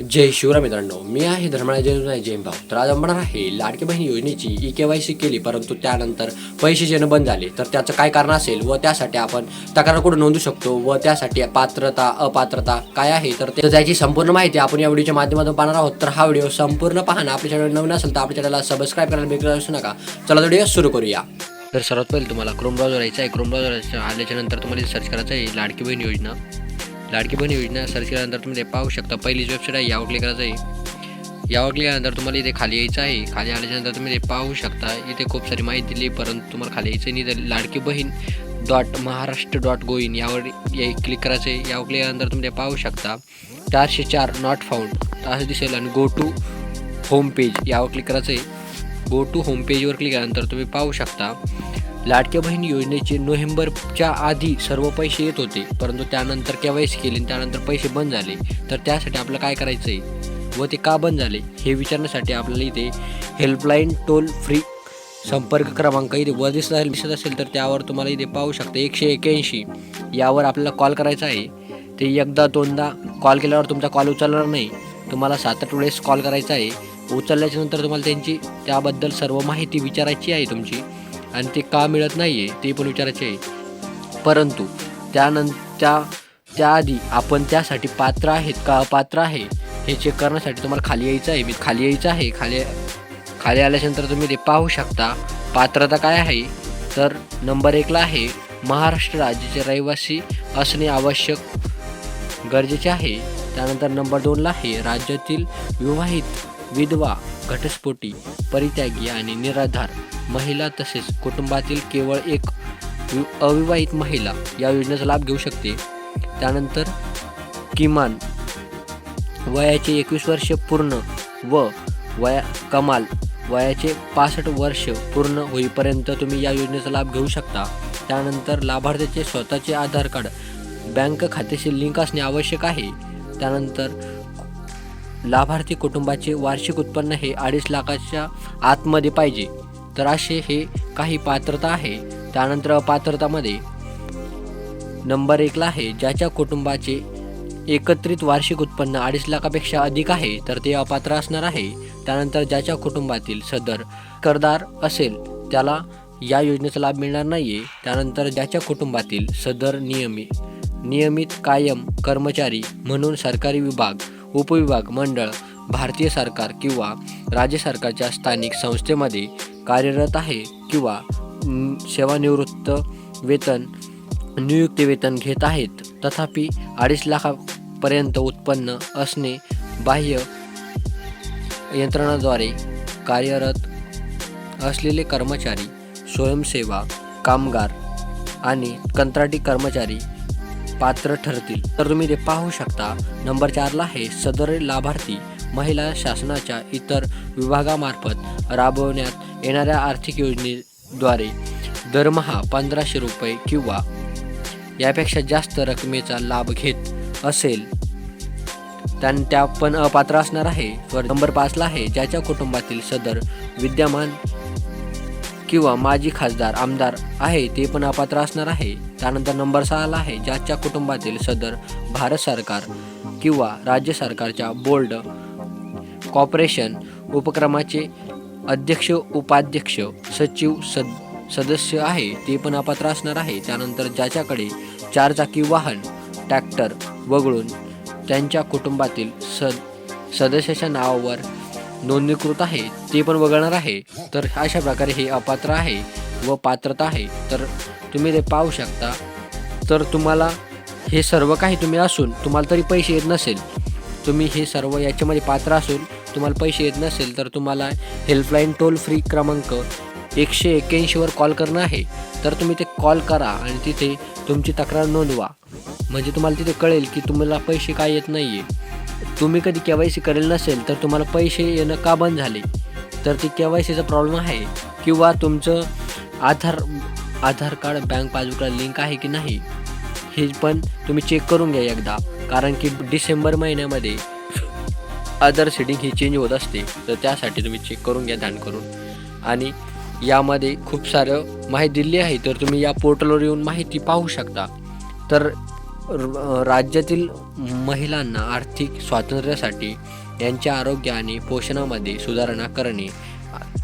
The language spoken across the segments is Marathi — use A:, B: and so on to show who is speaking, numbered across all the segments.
A: जय शिवराम मित्रांनो मी आहे धर्मराज जय जैन भाऊ. तर आज आपण आहे लाडकी बहीण योजनेची ई के वाय सी केली परंतु त्यानंतर पैसे जेणं बंद झाले तर त्याचं काय कारण असेल व त्यासाठी आपण तक्रार कुठं नोंदू शकतो व त्यासाठी पात्रता अपात्रता काय आहे तर ते- त्याची संपूर्ण माहिती आपण या व्हिडिओच्या माध्यमातून पाहणार आहोत. तर हा व्हिडिओ संपूर्ण पाहणं. आपल्या चॅनल नवीन असेल तर आपल्या चॅनलला सबस्क्राईब करायला बिलकुल असू नका. चला व्हिडिओ सुरू करूया. तर सर्वात पहिले तुम्हाला क्रोम ब्राउझर यायचा आहे. क्रोम ब्राउझर आल्याच्यानंतर तुम्हाला सर्च करायचं आहे लाडकी बहीण योजना. लाडकी बहीण योजना सर्च केल्यानंतर तुम्ही ते पाहू शकता. पहिलीच वेबसाईट आहे यावर क्लिक करायचं आहे. यावर क्लिक केल्यानंतर तुम्हाला इथे खाली यायचं आहे. खाली आल्याच्यानंतर तुम्ही ते पाहू शकता. इथे खूप सारी माहिती दिली परंतु तुम्हाला खाली यायचं नाही. तर Ladki Bahin dot Maharashtra dot gov in यावर या क्लिक करायचं आहे. यावर क्लिक केल्यानंतर तुम्ही ते पाहू शकता. चारशे चार नॉट फाउंड असं दिसेल आणि गो टू होम पेज यावर क्लिक करायचं आहे. गो टू होम पेजवर क्लिक केल्यानंतर तुम्ही पाहू शकता. लाडक्या बहीण योजनेचे नोव्हेंबरच्या आधी सर्व पैसे येत होते परंतु त्यानंतर के केली त्यानंतर पैसे बंद झाले. तर त्यासाठी आपलं काय करायचं आहे व ते का बंद झाले? हे विचारण्यासाठी आपल्याला इथे हेल्पलाईन टोल फ्री संपर्क क्रमांक इथे वर दिसत असेल दिसत असेल तर त्यावर तुम्हाला इथे पाहू शकता एकशे एक्याऐंशी यावर आपल्याला कॉल करायचा आहे. ते एकदा दोनदा कॉल केल्यावर तुमचा कॉल उचलणार नाही. तुम्हाला सात आठ वेळेस कॉल करायचा आहे. उचलल्याच्यानंतर तुम्हाला त्यांची त्याबद्दल सर्व माहिती विचारायची आहे तुमची. आणि ते का मिळत नाही आहे ते पण विचारायचे आहे परंतु त्यानंतर त्या त्याआधी आपण त्यासाठी पात्र आहेत का अपात्र आहे हे चेक करण्यासाठी तुम्हाला खाली यायचं आहे. मी खाली यायचं आहे. खाली खाली आल्याच्यानंतर तुम्ही ते पाहू शकता. पात्रता काय आहे? तर नंबर एकला आहे महाराष्ट्र राज्याचे रहिवासी असणे आवश्यक गरजेचे आहे. त्यानंतर नंबर दोनला आहे राज्यातील विवाहित विधवा घटस्फोटी परित्यागी आणि निराधार महिला तसेच कुटुंबातील केवळ एक वि- अविवाहित महिला या योजनेचा लाभ घेऊ शकते. त्यानंतर किमान वयाचे एकवीस वर्ष पूर्ण व वया कमाल वयाचे पासष्ट वर्ष पूर्ण होईपर्यंत तुम्ही या योजनेचा लाभ घेऊ शकता. त्यानंतर लाभार्थ्याचे स्वतःचे आधार कार्ड बँक खात्याशी लिंक असणे आवश्यक आहे. त्यानंतर लाभार्थी कुटुंबाचे वार्षिक उत्पन्न हे अडीच लाखाच्या आतमध्ये पाहिजे. तर असे हे काही पात्रता आहे. त्यानंतर अपात्रतामध्ये नंबर एकला आहे ज्याच्या कुटुंबाचे एकत्रित वार्षिक उत्पन्न अडीच लाखापेक्षा अधिक आहे तर ते अपात्र असणार आहे. त्यानंतर ज्याच्या कुटुंबातील सदर करदार असेल त्याला या योजनेचा लाभ मिळणार नाही आहे त्यानंतर ज्याच्या कुटुंबातील सदर नियमित नियमित कायम कर्मचारी म्हणून सरकारी विभाग उपविभाग मंडळ भारतीय सरकार किंवा राज्य सरकारच्या स्थानिक संस्थेमध्ये कार्यरत आहे किंवा सेवानिवृत्त वेतन नियुक्ती वेतन घेत आहेत. तथापि अडीच लाखापर्यंत उत्पन्न असणे बाह्य यंत्रणाद्वारे कार्यरत असलेले कर्मचारी स्वयंसेवा कामगार आणि कंत्राटी कर्मचारी पात्र ठरतील. तर तुम्ही ते पाहू शकता. नंबर चारला आहे सदर लाभार्थी महिला शासनाच्या इतर विभागामार्फत राबवण्यात येणाऱ्या आर्थिक योजनेद्वारे दरमहा पंधराशे रुपये किंवा यापेक्षा जास्त रकमेचा लाभ घेत असेल. त्यां त्या पण अपात्र असणार आहे. वर नंबर पाचला आहे ज्याच्या कुटुंबातील सदर विद्यमान किंवा माजी खासदार आमदार आहे ते पण अपात्र असणार आहे. त्यानंतर नंबर सहाला आहे ज्याच्या कुटुंबातील सदर भारत सरकार किंवा राज्य सरकारच्या बोर्ड कॉर्पोरेशन उपक्रमाचे अध्यक्ष उपाध्यक्ष सचिव सद सदस्य आहे ते पण अपात्र असणार आहे. त्यानंतर ज्याच्याकडे चारचाकी वाहन ट्रॅक्टर वगळून त्यांच्या कुटुंबातील सद सदस्याच्या नावावर नोंदणीकृत आहे ते पण वगळणार आहे. तर अशा प्रकारे हे अपात्र आहे व पात्रता आहे. तर तुम्ही ते पाहू शकता. तर तुम्हाला हे सर्व काही तुम्ही असून तुम्हाला तरी पैसे येत नसेल. तुम्ही हे सर्व याच्यामध्ये पात्र असून तुम्हाला पैसे येत नसेल तर तुम्हाला हेल्पलाईन टोल फ्री क्रमांक एकशे एक्क्याऐंशीवर कॉल करणं आहे. तर तुम्ही ते कॉल करा आणि तिथे तुमची तक्रार नोंदवा. म्हणजे तुम्हाला तिथे कळेल की तुम्हाला पैसे काय येत नाही आहे तुम्ही कधी के वाय सी करेल नसेल तर तुम्हाला पैसे येणं का बंद झाले? तर ती के वाय सीचा प्रॉब्लेम आहे. किंवा तुमचं आधार आधार कार्ड बँक पासबुकला लिंक आहे की नाही हे पण तुम्ही चेक करून घ्या एकदा. कारण की डिसेंबर महिन्यामध्ये अदर सेटिंग ही चेंज होत असते तर त्यासाठी तुम्ही चेक करून घ्या ध्यान करून. आणि यामध्ये खूप सारं माहिती दिली आहे तर तुम्ही या पोर्टलवर येऊन माहिती पाहू शकता. तर राज्यातील महिलांना आर्थिक स्वातंत्र्यासाठी यांच्या आरोग्य आणि पोषणामध्ये सुधारणा करणे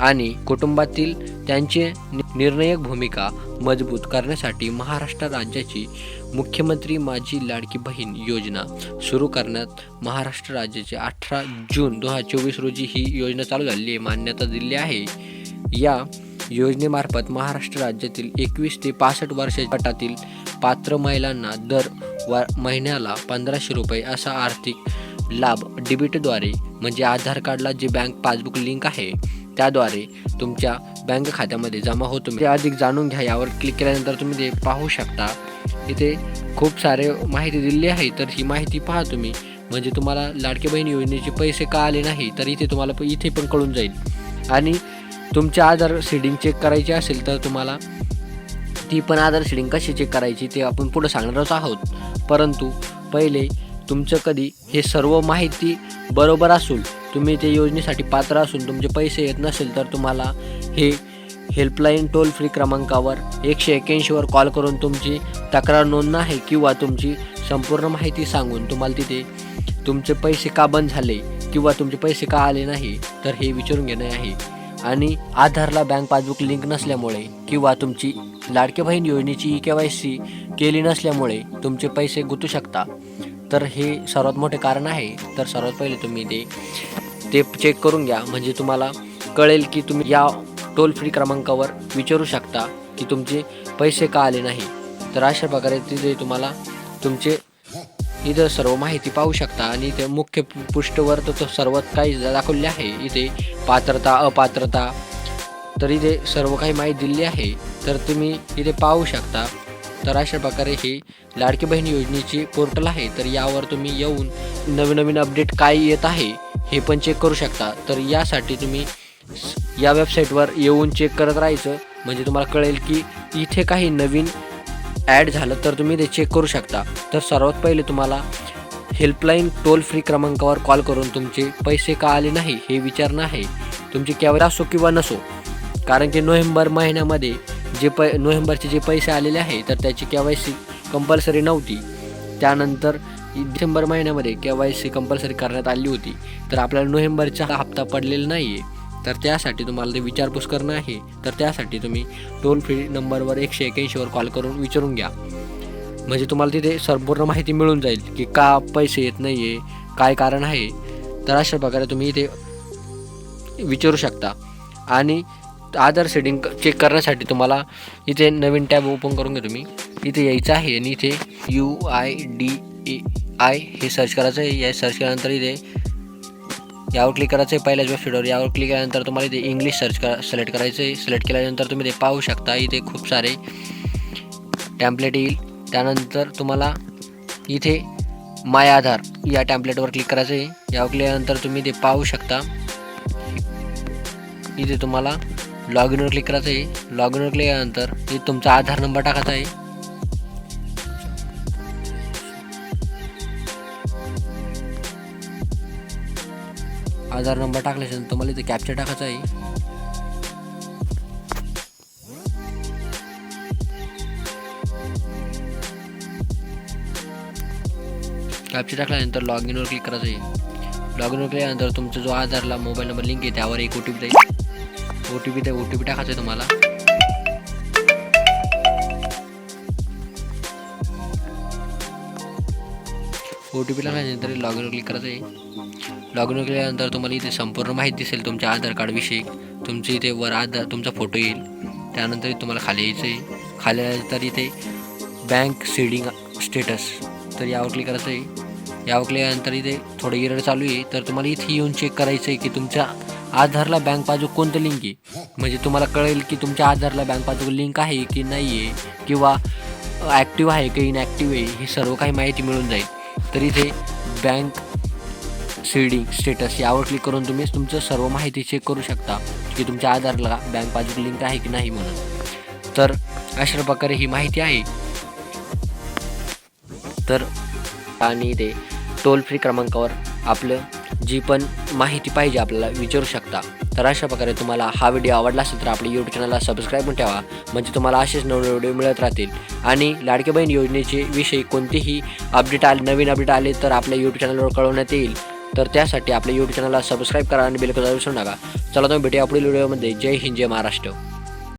A: आणि कुटुंबातील त्यांचे नि- निर्णायक भूमिका मजबूत करण्यासाठी महाराष्ट्र राज्याची मुख्यमंत्री माझी लाडकी बहीण योजना सुरू करण्यात महाराष्ट्र राज्याचे अठरा जून दोन हजार चोवीस रोजी ही योजना चालू झालेली आहे. मान्यता दिली आहे. या योजनेमार्फत महाराष्ट्र राज्यातील एकवीस ते पासष्ट वर्षाच्या गटातील पात्र महिलांना दर व महिन्याला पंधराशे रुपये असा आर्थिक लाभ डेबिटद्वारे म्हणजे आधार कार्डला जे बँक पासबुक लिंक आहे त्याद्वारे तुमच्या बँक खात्यामध्ये जमा होतो. ते अधिक जाणून घ्या. यावर क्लिक केल्यानंतर तुम्ही ते पाहू शकता. इथे खूप सारे माहिती दिलेली आहे. तर ही माहिती पहा तुम्ही. म्हणजे तुम्हाला लाडके बहीण योजनेचे पैसे का आले नाही? तर इथे तुम्हाला इथे पण कळून जाईल. आणि तुमचे आधार सीडिंग चेक करायचे असेल तर तुम्हाला ती पण आधार सीडिंग कशी चेक करायची ते आपण पुढं सांगणारच आहोत. परंतु पहिले तुमचं कधी हे सर्व माहिती बरोबर असून तुम्ही ते योजनेसाठी पात्र असून तुमचे पैसे येत नसेल तर तुम्हाला हे हेल्पलाईन टोल फ्री क्रमांकावर एकशे एक्याऐंशीवर कॉल करून तुमची तक्रार नोंदणं आहे किंवा तुमची संपूर्ण माहिती सांगून तुम्हाला तिथे तुमचे पैसे का बंद झाले किंवा तुमचे पैसे का आले नाही तर हे विचारून घेणे आहे. आणि आधारला बँक पासबुक लिंक नसल्यामुळे किंवा तुमची लाडके बहीण योजनेची ई के वाय सी केली नसल्यामुळे तुमचे पैसे गुंतू शकता. तर हे सर्वात मोठे कारण आहे. तर सर्वात पहिले तुम्ही ते ते चेक करून घ्या. म्हणजे तुम्हाला कळेल की तुम्ही या टोल फ्री क्रमांकावर विचारू शकता की तुमचे पैसे का आले नाही. तर अशा प्रकारे तिथे तुम्हाला तुमचे इथं सर्व माहिती पाहू शकता आणि इथे मुख्य पृष्ठवर तर सर्व सर्वात काही दाखवले आहे. इथे पात्रता अपात्रता तर इथे सर्व काही माहिती दिली आहे. तर तुम्ही इथे पाहू शकता. तर अशा प्रकारे हे लाडकी बहीण योजनेची पोर्टल आहे. तर यावर तुम्ही येऊन नवीन नवीन अपडेट काय येत आहे हे पण चेक करू शकता. तर यासाठी तुम्ही या वेबसाईटवर येऊन चेक करत राहायचं. म्हणजे तुम्हाला कळेल की इथे काही नवीन ॲड झालं तर तुम्ही ते चेक करू शकता. तर सर्वात पहिले तुम्हाला हेल्पलाईन टोल फ्री क्रमांकावर कॉल करून तुमचे पैसे का आले नाही हे विचारणं आहे. तुमची कॅवर असो किंवा नसो कारण की नोव्हेंबर महिन्यामध्ये जे पै नोव्हेंबरचे जे पैसे आलेले आहे तर त्याची के वाय सी कंपल्सरी नव्हती. त्यानंतर डिसेंबर महिन्यामध्ये के वाय सी कंपल्सरी करण्यात आली होती. तर आपल्याला नोव्हेंबरचा हप्ता पडलेला नाही आहे तर त्यासाठी तुम्हाला ते विचारपूस करणं आहे. तर त्यासाठी तुम्ही टोल फ्री नंबरवर एकशे एक्याऐंशीवर कॉल करून विचारून घ्या. म्हणजे तुम्हाला तिथे संपूर्ण माहिती मिळून जाईल की का पैसे येत नाही आहे काय कारण आहे. तर अशा प्रकारे तुम्ही इथे विचारू शकता. आणि आधार सेटिंग चेक करण्यासाठी तुम्हाला इथे नवीन टॅब ओपन करून घ्या तुम्ही. इथे यायचं आहे आणि इथे U I D A I हे सर्च करायचं आहे. या सर्च केल्यानंतर इथे यावर क्लिक करायचं आहे. पहिल्याच वेबसाईटवर यावर क्लिक केल्यानंतर तुम्हाला इथे इंग्लिश सर्च करा सिलेक्ट करायचं आहे सिलेक्ट केल्यानंतर तुम्ही ते पाहू शकता इथे खूप सारे टॅम्पलेट येईल. त्यानंतर तुम्हाला इथे माय आधार या टॅम्पलेटवर क्लिक करायचं आहे यावर केल्यानंतर तुम्ही ते पाहू शकता. इथे तुम्हाला लॉग इनवर क्लिक करायचं आहे लॉग इनवर क्लिक केल्यानंतर इथे तुमचा आधार नंबर टाकायचा आहे. आधार नंबर टाकल्याच्यानंतर तुम्हाला इथे कॅप्चर टाकायचा आहे. कॅप्चर टाकल्यानंतर लॉग इनवर क्लिक करायचं आहे. लॉग इनवर केल्यानंतर तुमचा जो आधारला मोबाईल नंबर लिंक आहे त्यावर एक ओ टी पी जाईल ओ टी पी त्या ओ टी पी टाकायचं आहे तुम्हाला. ओ टी पी टाकल्यानंतर लॉग इनवर क्लिक करायचं आहे. लॉग इन केल्यानंतर तुम्हाला इथे संपूर्ण माहिती दिसेल तुमच्या आधार कार्डविषयी तुमचे इथे वर आधार तुमचा फोटो येईल. त्यानंतर तुम्हाला खाली यायचं आहे. खाली आल्यानंतर इथे बँक सीडिंग स्टेटस तर यावर क्लिक करायचं आहे. यावर केल्यानंतर इथे थोडं इरर चालू आहे. तर तुम्हाला इथे येऊन चेक करायचं आहे की तुमच्या आधारला बँक पासबुक कोणतं लिंक आहे? म्हणजे तुम्हाला कळेल की तुमच्या आधारला बँक पासबुक लिंक आहे की नाही आहे किंवा ॲक्टिव्ह आहे की इनॲक्टिव्ह आहे ही सर्व काही माहिती मिळून जाईल. तर इथे बँक सीडिंग स्टेटस यावर क्लिक करून तुम्ही तुमचं सर्व माहिती चेक करू शकता की तुमच्या आधारला बँक पासबुक लिंक आहे की नाही म्हणून. तर अशा प्रकारे ही माहिती आहे. तर आणि ते टोल फ्री क्रमांकावर आपलं जी पण माहिती पाहिजे आपल्याला विचारू शकता. तर अशा प्रकारे तुम्हाला हा व्हिडिओ आवडला असेल तर आपल्या यूट्यूब चॅनलला सबस्क्राईब पण ठेवा. म्हणजे तुम्हाला असेच नवीन व्हिडिओ मिळत राहतील. आणि लाडके बहीण योजनेचे विषयी कोणतेही अपडेट आले नवीन अपडेट आले तर आपल्या यूट्यूब चॅनलवर कळवण्यात येईल. तर त्यासाठी आपल्या यूट्यूब चॅनलला सबस्क्राईब करा आणि बिलकुल विसरू नका. चला तुम्ही भेटूया पुढील व्हिडिओमध्ये जय हिंद जय महाराष्ट्र.